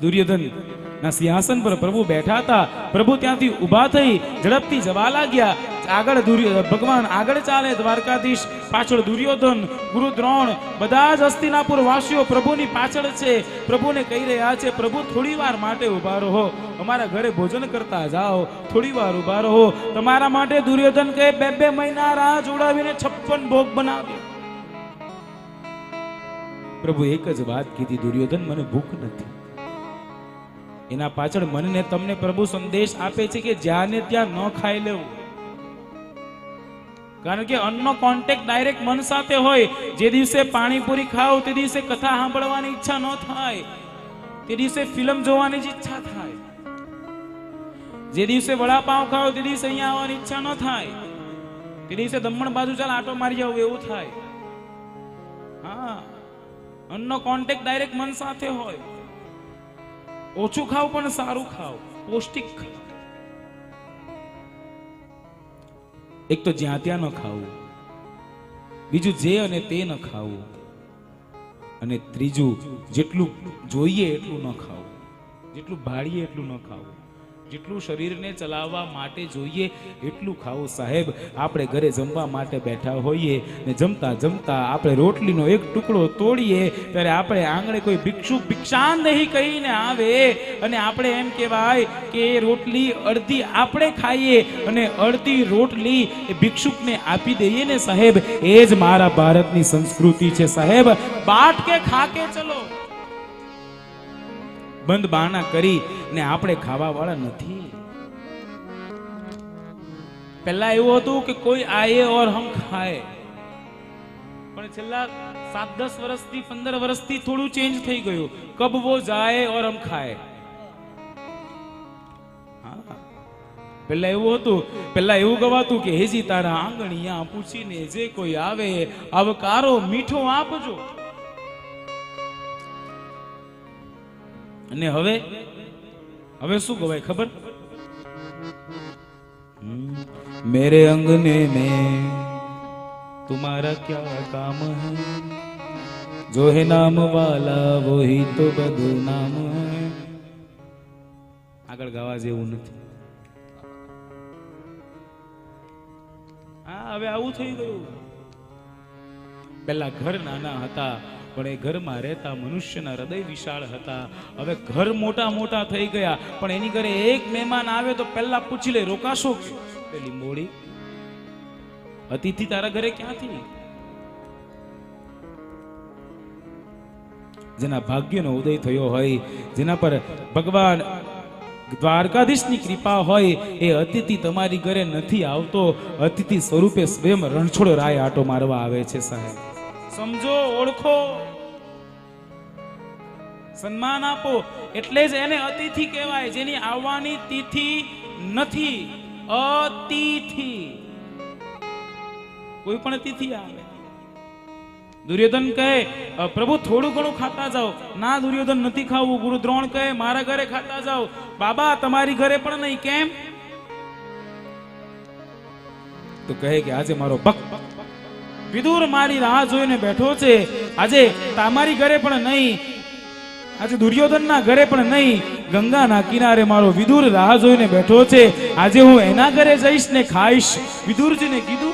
દુર્યોધન ના સિંહાસન પર પ્રભુ બેઠા હતા. પ્રભુ ત્યાંથી ઊભા થઈ ઝડપથી જવા લાગ્યા. આગળ ભગવાન આગળ ચાલે દ્વારકાધીશ. પાછળ દુર્યોધન, ગુરુ દ્રોણ, બધા જ હસ્તિનાપુર વાસીઓ પ્રભુની પાછળ છે. પ્રભુને કહી રહ્યા છે, પ્રભુ, થોડી વાર માટે ઊભા રહો. અમારા ઘરે ભોજન કરતા જાઓ. થોડી વાર ઊભા રહો. તમારા માટે દુર્યોધન કહે, બે બે મહિના રાહ જોડાવીને છપ્પન ભોગ બનાવ્યો. પ્રભુ એક જ વાત કીધી, દુર્યોધન, મને ભૂખ નથી. એના પાછળ મનને તમને પ્રભુ સંદેશ આપે છે કે જ્યાં ને ત્યાં ન ખાઈ લેવું. કારણ કે અન્નનો કોન્ટેક્ટ ડાયરેક્ટ મન સાથે હોય. જે દિવસે પાણીપુરી ખાઓ, તે દિવસે કથા સાંભળવાની ઈચ્છા ન થાય. તે દિવસે ફિલ્મ જોવાની જ ઈચ્છા થાય. જે દિવસે વડાપાવ ખાઓ, તે દિવસે અહીંયા આવવાની ઈચ્છા ન થાય. તે દિવસે દમણ બાજુ ચાલ આટો મારી જાવ એવું થાય. હા. અન્નનો કોન્ટેક્ટ ડાયરેક્ટ મન સાથે હોય. ઓછું ખાવ પણ સારું ખાવ. પૌષ્ટિક એક તો જ્યાં ત્યાં ન ખાવું. બીજું જે અને તે ન ખાવું. અને ત્રીજું, જેટલું જોઈએ એટલું ન ખાવું. જેટલું ભાળીએ એટલું ન ખાવું. જેટલું શરીરને ચલાવવા માટે જોઈએ, એટલું ખાવું સાહેબ. આપણે ઘરે જમવા માટે બેઠા હોઈએ ને જમતા જમતા આપણે રોટલીનો એક ટુકડો તોડીએ, ત્યારે આપણે આંગણે કોઈ ભિક્ષુક ભિક્ષાન નહીં કહીને આવે. અને આપણે એમ કહેવાય કે એ રોટલી અડધી આપણે ખાઈએ અને અડધી રોટલી એ ભિક્ષુકને આપી દઈએ ને સાહેબ. એ જ મારા ભારતની સંસ્કૃતિ છે સાહેબ. બાટ કે ખાકે ચલો. બંધ બાણા કરી ને આપણે ખાવા વાળા નથી. પહેલા એવું હતું કે કોઈ આયે ઓર હમ ખાય. પણ છેલ્લા સાત દસ વર્ષથી, પંદર વર્ષથી થોડું ચેન્જ થઈ ગયું. કબ વો જાય ઓર હમ ખાય. પેલા એવું હતું. પહેલા એવું ગવાતું કે હેજી તારા આંગણિયા પૂછીને જે કોઈ આવે, આવકારો મીઠો આપજો. અને હવે હવે શું કહેવાય ખબર? મેરે અંગને મેં, તુમારા ક્યા કામ હૈ? જો હે નામ વાલા, વોહી તો બધું નામ હૈ. આગળ ગાવા જેવું નથી. હા, હવે આવું થઈ ગયું. પેલા ઘર નાના હતા પણ એ ઘરમાં રહેતા મનુષ્યના હૃદય વિશાળ હતા. હવે ઘર મોટા મોટા થઈ ગયા. પણ એની ઘરે એક મહેમાન આવે તો પહેલા પૂછી લે, રોકાશો? પેલી મોડી, અતિથિ તારા ઘરે ક્યાંથી? જેના ભાગ્યનો ઉદય થયો હોય, જેના પર ભગવાન દ્વારકાધીશની કૃપા હોય, એ અતિથિ તમારી ઘરે નથી આવતો. અતિથિ સ્વરૂપે સ્વયં રણછોડ રાય આટો મારવા આવે છે સાહેબ. સમજો, ઓળખો. સન્માન આપો. એટલે જ એને અતિથિ કહેવાય, જેની આવવાની તિથિ નથી. અતિથિ. કોઈ પણ તિથિ આવે. દુર્યોધન કહે પ્રભુ, થોડું ઘણું ખાતા જાઓ. ના, દુર્યોધન, નથી ખાવું. ગુરુ દ્રોણ કહે, મારા ઘરે ખાતા જાઓ. બાબા, તમારી ઘરે પણ નહીં, કેમ? તો કહે કે, આજે મારો ભક્ત વિદુર મારી રાહ જોઈને બેઠો છે. આજે તમારી ઘરે પણ નહીં. આજે દુર્યોધનના ઘરે પણ નહીં. ગંગાના કિનારે મારો વિદુર રાહ જોઈને બેઠો છે. આજે હું એના ઘરે જઈશ ને ખાઈશ. વિદુરજીને કીધું.